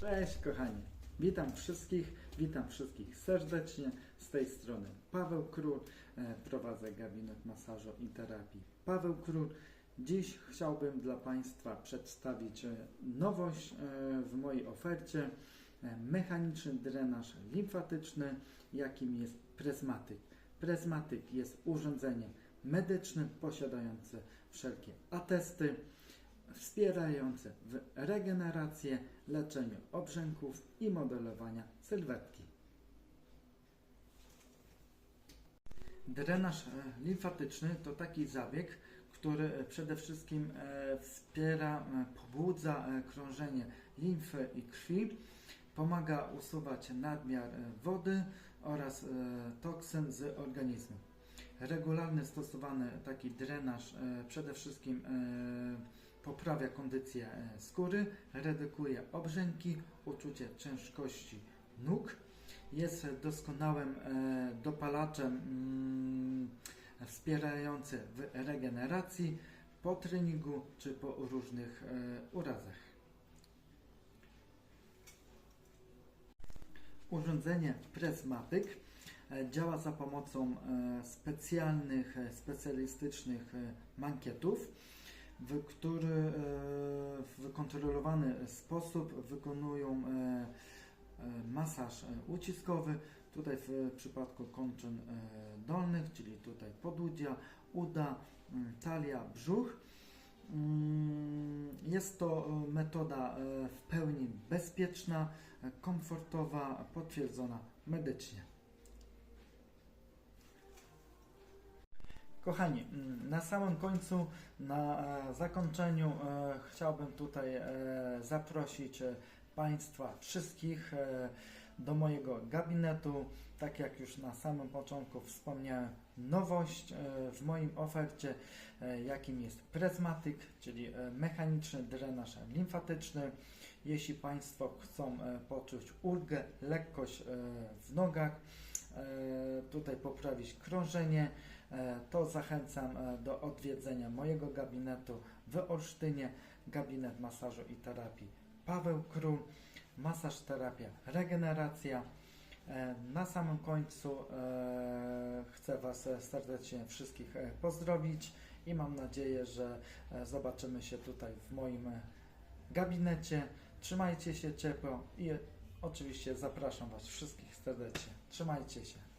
Cześć kochani, witam wszystkich, witam wszystkich serdecznie. Z tej strony Paweł Król, e, prowadzę gabinet masażu i terapii Paweł Król. Dziś chciałbym dla Państwa przedstawić e, nowość e, w mojej ofercie. Mechaniczny drenaż limfatyczny, jakim jest pryzmatyk. Pryzmatyk jest urządzeniem medycznym posiadające wszelkie atesty, wspierające w regenerację, leczeniu obrzęków i modelowania sylwetki. Drenaż e, limfatyczny to taki zabieg, który e, przede wszystkim e, wspiera, pobudza krążenie limfy i krwi, pomaga usuwać nadmiar wody oraz toksyn z organizmu. Regularny stosowany taki drenaż przede wszystkim poprawia kondycję e, skóry, redukuje obrzęki, uczucie ciężkości nóg, jest doskonałym e, dopalaczem mm, wspierający w regeneracji po treningu czy po różnych e, urazach. Urządzenie Prismatic e, działa za pomocą specjalnych, specjalistycznych mankietów, w który e, w kontrolowany sposób wykonują e, e, masaż uciskowy. Tutaj w przypadku kończyn dolnych, czyli tutaj podudzia, uda, m, talia, brzuch. Mm, Jest to metoda w pełni bezpieczna, komfortowa, potwierdzona medycznie. Kochani, mm, na samym końcu, na e, zakończeniu e, chciałbym tutaj e, zaprosić Państwa wszystkich do mojego gabinetu. Tak jak już na samym początku wspomniałem, nowość w moim ofercie, jakim jest Prismatic, czyli mechaniczny drenaż limfatyczny. Jeśli Państwo chcą poczuć ulgę, lekkość w nogach, tutaj poprawić krążenie, e, to zachęcam e, do odwiedzenia mojego gabinetu w Olsztynie, gabinet masażu i terapii Paweł Król, masaż, terapia, regeneracja. E, Na samym końcu e, chcę Was e, serdecznie wszystkich e, pozdrowić i mam nadzieję, że e, zobaczymy się tutaj w moim e, gabinecie. Trzymajcie się ciepło i oczywiście zapraszam Was wszystkich serdecznie. Trzymajcie się.